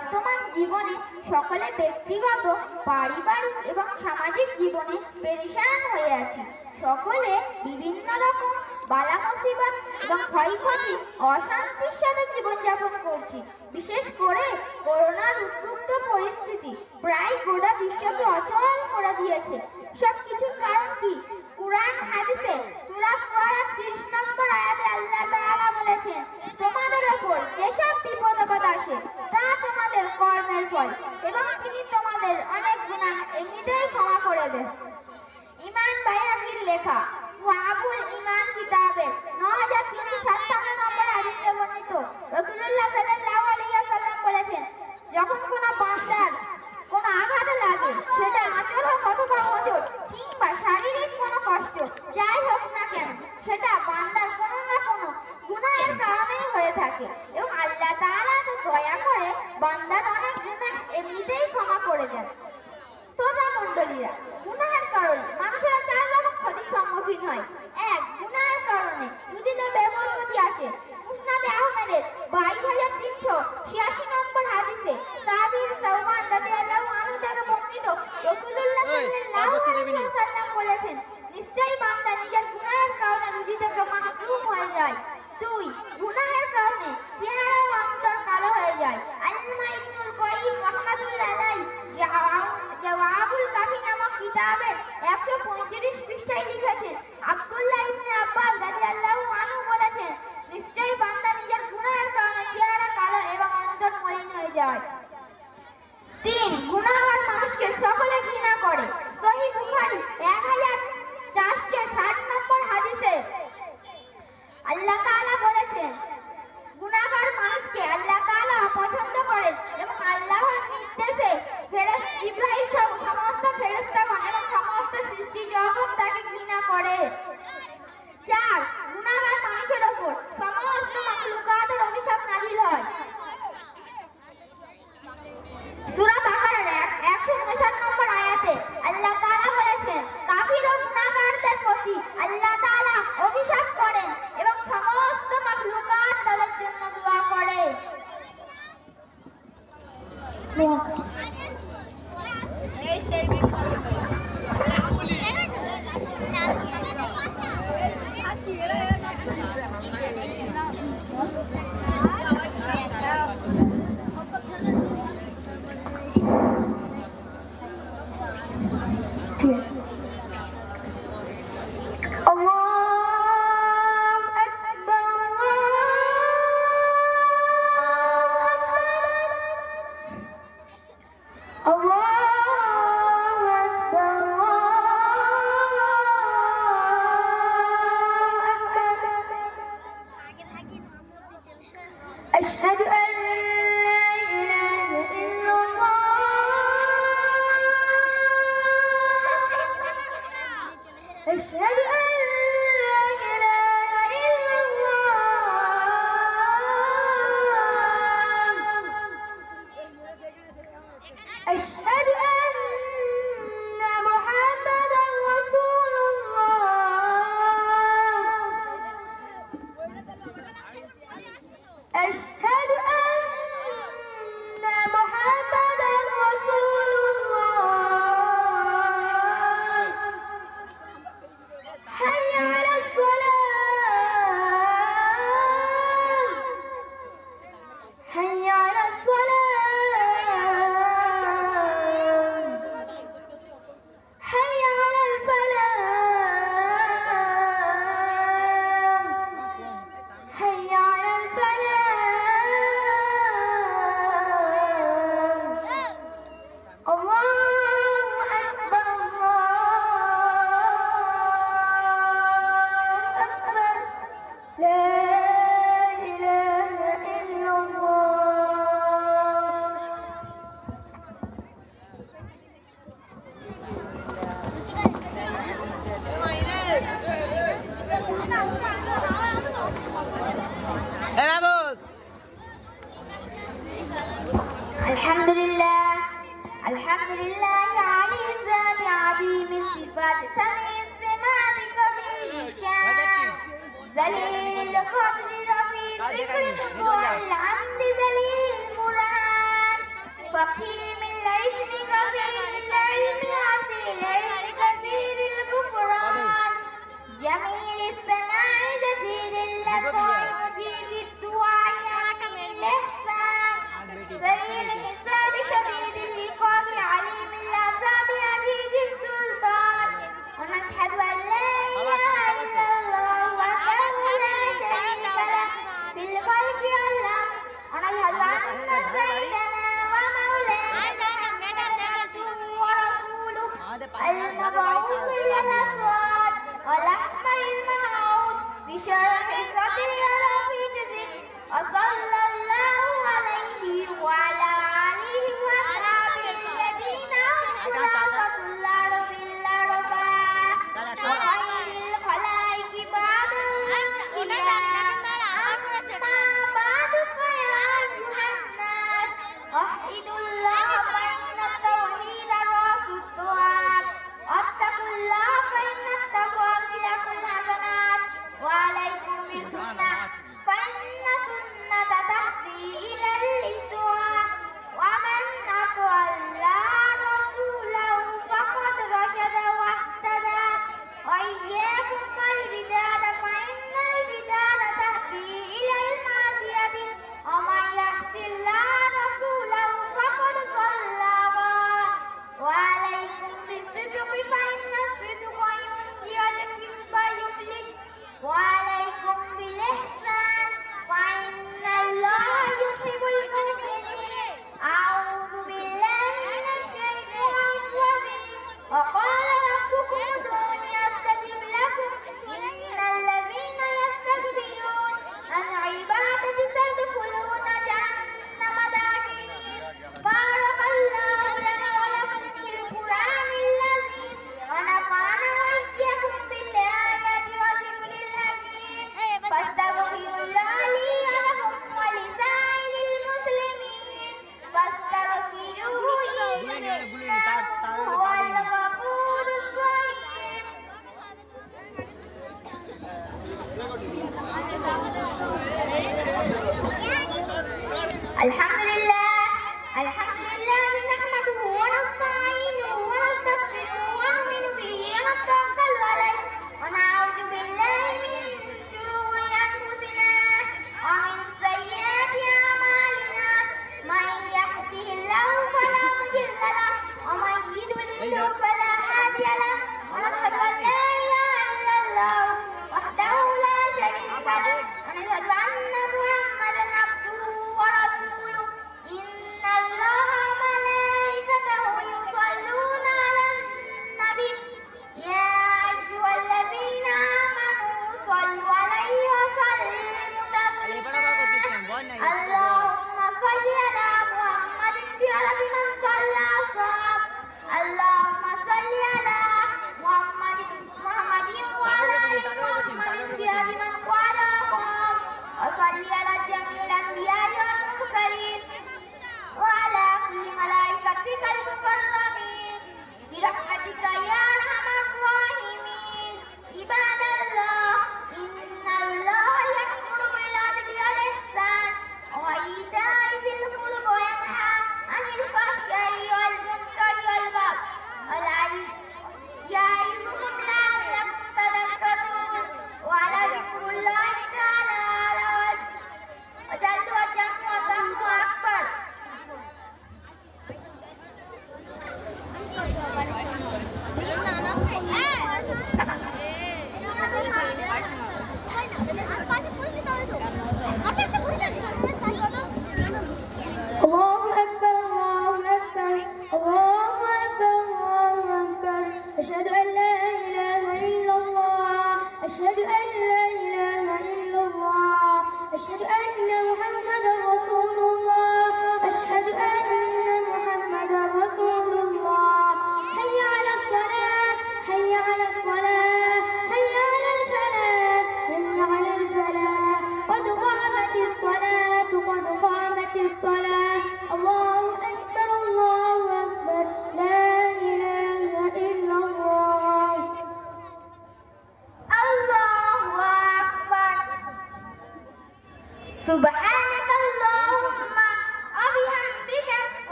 বর্তমান জীবনে সকলে ব্যক্তিগত, পারিবারিক এবং সামাজিক জীবনে পেরেশান হয়ে আছে। সকলে বিভিন্ন রকম বালা মুসিবত এবং ক্ষয়ক্ষতি, অশান্তির সাথে জীবনযাপন করছি। বিশেষ করে করোনার উদ্বুদ্ধ পরিস্থিতি প্রায় গোটা বিশ্বকে অচল করে দিয়েছে। সব কিছুর কারণ কি? কুরআন হাদিসে সূরা ফাতিহা 30 নম্বর আয়াতে আল্লাহ তাআলা বলেছেন, তোমাদের উপর যেসব বিপদ আপদ আসে, তা তোমাদের কর্মের ফল এবং তিনি তোমাদের অনেক গুনাহ এমনিতেই ক্ষমা করে দেন। ইমান বাইহাকির লেখা ওয়াবুল ইমান কিতাবে। 9357 নম্বর হাদিসে বর্ণিত রাসূলুল্লাহ সাল্লাল্লাহু আলাইহি ওয়াসাল্লাম বলেছেন, যখন কোন বান্দার কোন আঘাত লাগে, সেটা আঁচল হোক অথবা মজুর কিংবা শারীরিক কোনো কষ্ট, যাই হোক না কেন, সেটা বান্দার কোনো না কোনো গুনাহের কারণেই হয়ে থাকে এবং আল্লাহ তাআলা তো দয়া করে বান্দার অনেক গুনাহ এমনিতেই ক্ষমা করে দেন। শ্রোতা মণ্ডলীরা, গুনাহের কারণে মানুষেরা চার রকম ক্ষতির সম্মুখীন হয়। এক যায়। আল্লাহ তাআলা সমস্ত ফেরেশতাগণ এবং সমস্ত সৃষ্টি জগৎ তাকে ঘৃণা করে। চার গুনাহগার মানুষের ওপর সমস্ত অভিশাপ নাজিল হয়। সূরা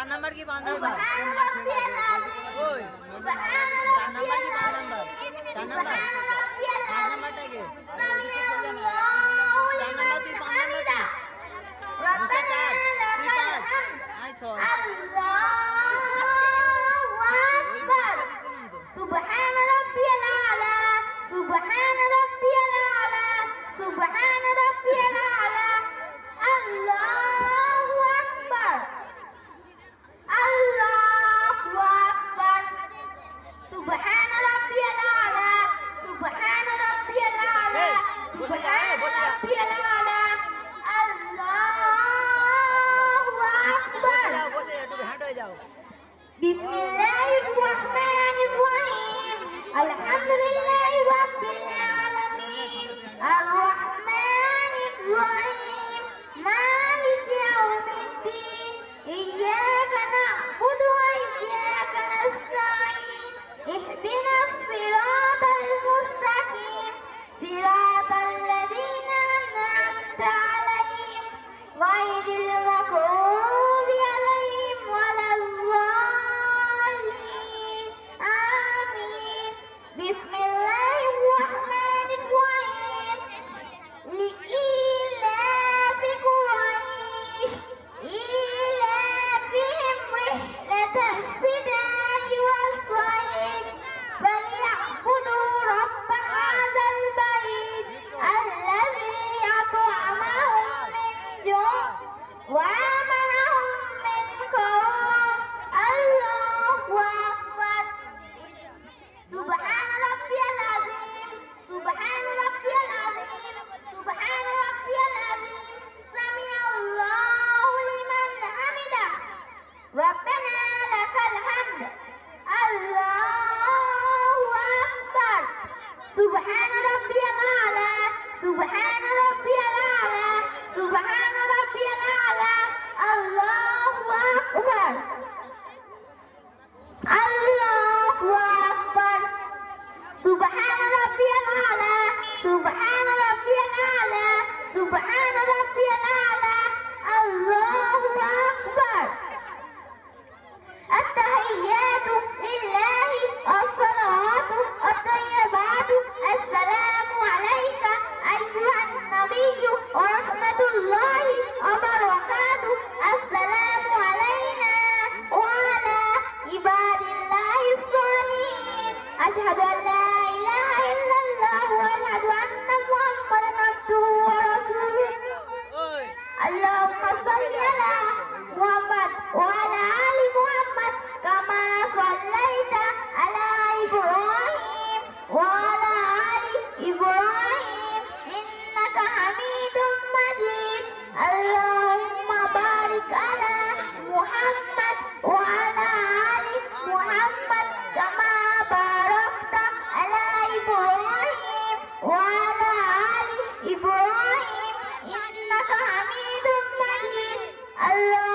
চার নাম্বার কি পাঁচ নাম্বার? ওই, চার নাম্বার কি পাঁচ নাম্বার? চার নাম্বার? পাঁচ নাম্বারটাকে চার নাম্বার তুই পাঁচ নাম্বার তুই চার, তুই পাঁচ। আয় ছয়। أشهد أن لا إله إلا الله وأشهد أن محمدا عبده ورسوله. اللهم صل على Allah.